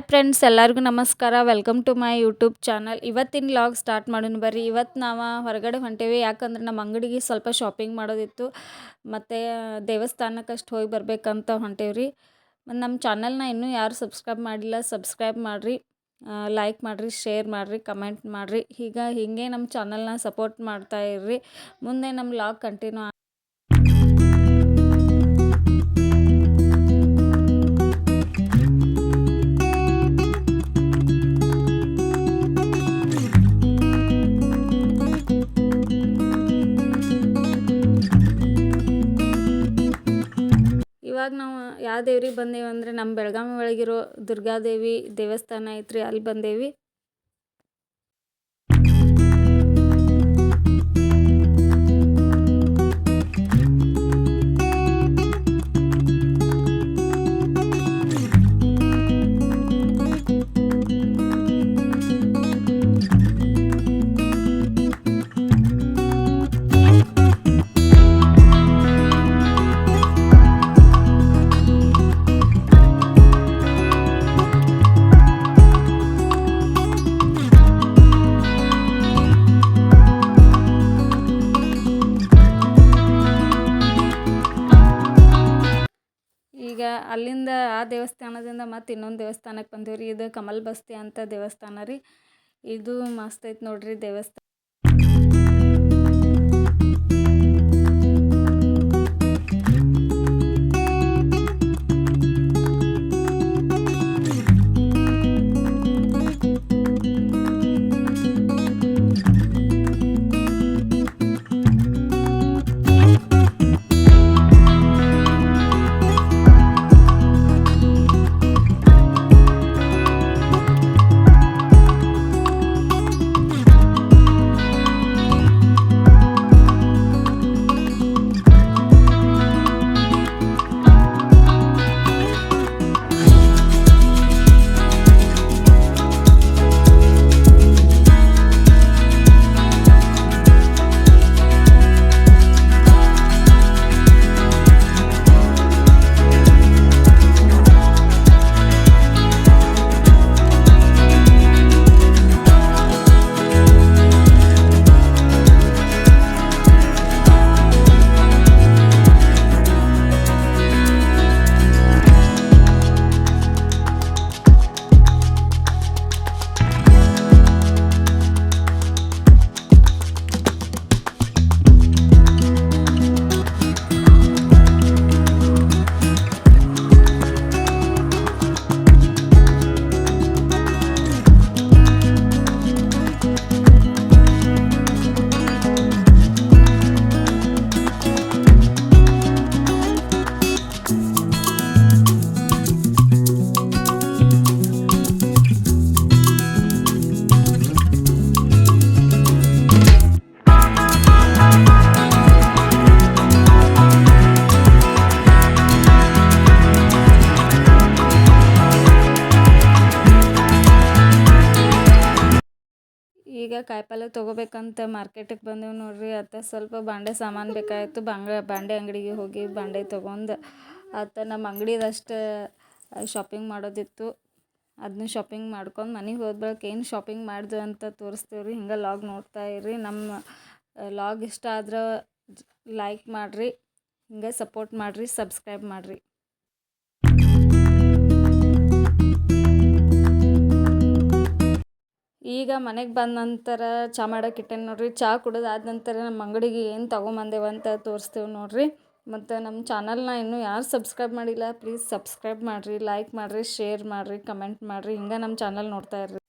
Hi friends ಎಲ್ಲರಿಗೂ ನಮಸ್ಕಾರ. Welcome to my YouTube channel ಇವತ್ತಿನ ಲಾಗ್ ಸ್ಟಾರ್ಟ್ ಮಾಡೋಣ ಬರ್ರಿ. ಇವತ್ತು ನಾವು ಹೊರಗಡೆ ಹೊಂಟೇವಿ. ಯಾಕಂದ್ರೆ ನಮ್ಮ ಅಂಗಡಿಗೆ ಸ್ವಲ್ಪ ಶಾಪಿಂಗ್ ಮಾಡೋದಿತ್ತು. ಮತ್ತು ದೇವಸ್ಥಾನಕ್ಕೆ ಅಷ್ಟು ಹೋಗಿ ಬರಬೇಕಂತ ಹೊಂಟೇವ್ರಿ. ಮತ್ತು ನಮ್ಮ ಚಾನಲ್ನ ಇನ್ನೂ ಯಾರು ಸಬ್ಸ್ಕ್ರೈಬ್ ಮಾಡಿಲ್ಲ ಸಬ್ಸ್ಕ್ರೈಬ್ ಮಾಡಿರಿ. ಲೈಕ್ ಮಾಡಿರಿ ಶೇರ್ ಮಾಡಿರಿ ಕಮೆಂಟ್ ಮಾಡಿರಿ. ಈಗ ಹೀಗೆ ನಮ್ಮ ಚಾನಲ್ನ ಸಪೋರ್ಟ್ ಮಾಡ್ತಾ ಇರ್ರಿ. ಮುಂದೆ ನಮ್ಮ ಲಾಗ್ ಕಂಟಿನ್ಯೂ ಇವಾಗ ನಾವು ಯಾವ ದೇವ್ರಿಗೆ ಬಂದೇವೆ ಅಂದರೆ ನಮ್ಮ ಬೆಳಗಾವಿ ಒಳಗಿರೋ ದುರ್ಗಾದೇವಿ ದೇವಸ್ಥಾನ ಐತ್ರಿ ಅಲ್ಲಿ ಬಂದೇವಿ. ಅಲ್ಲಿಂದ ಆ ದೇವಸ್ಥಾನದಿಂದ ಮತ್ತು ಇನ್ನೊಂದು ದೇವಸ್ಥಾನಕ್ಕೆ ಬಂದೇವ್ರಿ. ಇದು ಕಮಲ್ ಬಸ್ತಿ ಅಂತ ದೇವಸ್ಥಾನ ರೀ. ಇದು ಮಸ್ತ್ ಐತೆ ನೋಡ್ರಿ ದೇವಸ್ಥಾನ. ಕಾಯಿಪಲ್ಲೆ ತಗೋಬೇಕಂತ ಮಾರ್ಕೆಟಿಗೆ ಬಂದೇವು ನೋಡಿರಿ. ಅತ್ತ ಸ್ವಲ್ಪ ಬಾಂಡೆ ಸಾಮಾನು ಬೇಕಾಗಿತ್ತು ಬಾಂಗ, ಬಾಂಡೆ ಅಂಗಡಿಗೆ ಹೋಗಿ ಬಾಂಡೆ ತೊಗೊಂಡು ಆತ ನಮ್ಮ ಅಂಗಡಿದಷ್ಟು ಶಾಪಿಂಗ್ ಮಾಡೋದಿತ್ತು. ಅದನ್ನ ಶಾಪಿಂಗ್ ಮಾಡ್ಕೊಂಡು ಮನೆಗೆ ಹೋದ ಏನು ಶಾಪಿಂಗ್ ಮಾಡ್ದು ಅಂತ ತೋರಿಸ್ತೀವಿ ರೀ ಹಿಂಗೆ ಲಾಗ್ ನೋಡ್ತಾ ಇರ್ರಿ. ನಮ್ಮ ಲಾಗ್ ಇಷ್ಟ ಆದ್ರೆ ಲೈಕ್ ಮಾಡಿರಿ. ಹಿಂಗೆ ಸಪೋರ್ಟ್ ಮಾಡಿರಿ ಸಬ್ಸ್ಕ್ರೈಬ್ ಮಾಡಿರಿ. ಈಗ ಮನೆಗೆ ಬಂದ ನಂತರ ಚಹಾ ಮಾಡಕ್ಕೆ ಇಟ್ಟೇನಿ ನೋಡಿರಿ. ಕುಡಿದು ಆದ ನಂತರ ನಮ್ಮ ಅಂಗಡಿಗೆ ಏನು ತೊಗೊಂಬಂದೇವು ಅಂತ ತೋರಿಸ್ತೇವೆ ನೋಡಿರಿ. ಮತ್ತು ನಮ್ಮ ಚಾನಲ್ನ ಇನ್ನೂ ಯಾರು ಸಬ್ಸ್ಕ್ರೈಬ್ ಮಾಡಿಲ್ಲ ಪ್ಲೀಸ್ ಸಬ್ಸ್ಕ್ರೈಬ್ ಮಾಡಿರಿ ಲೈಕ್ ಮಾಡಿರಿ ಶೇರ್ ಮಾಡಿರಿ ಕಮೆಂಟ್ ಮಾಡಿರಿ. ಹಿಂಗೆ ನಮ್ಮ ಚಾನಲ್ ನೋಡ್ತಾ ಇರ್ರಿ.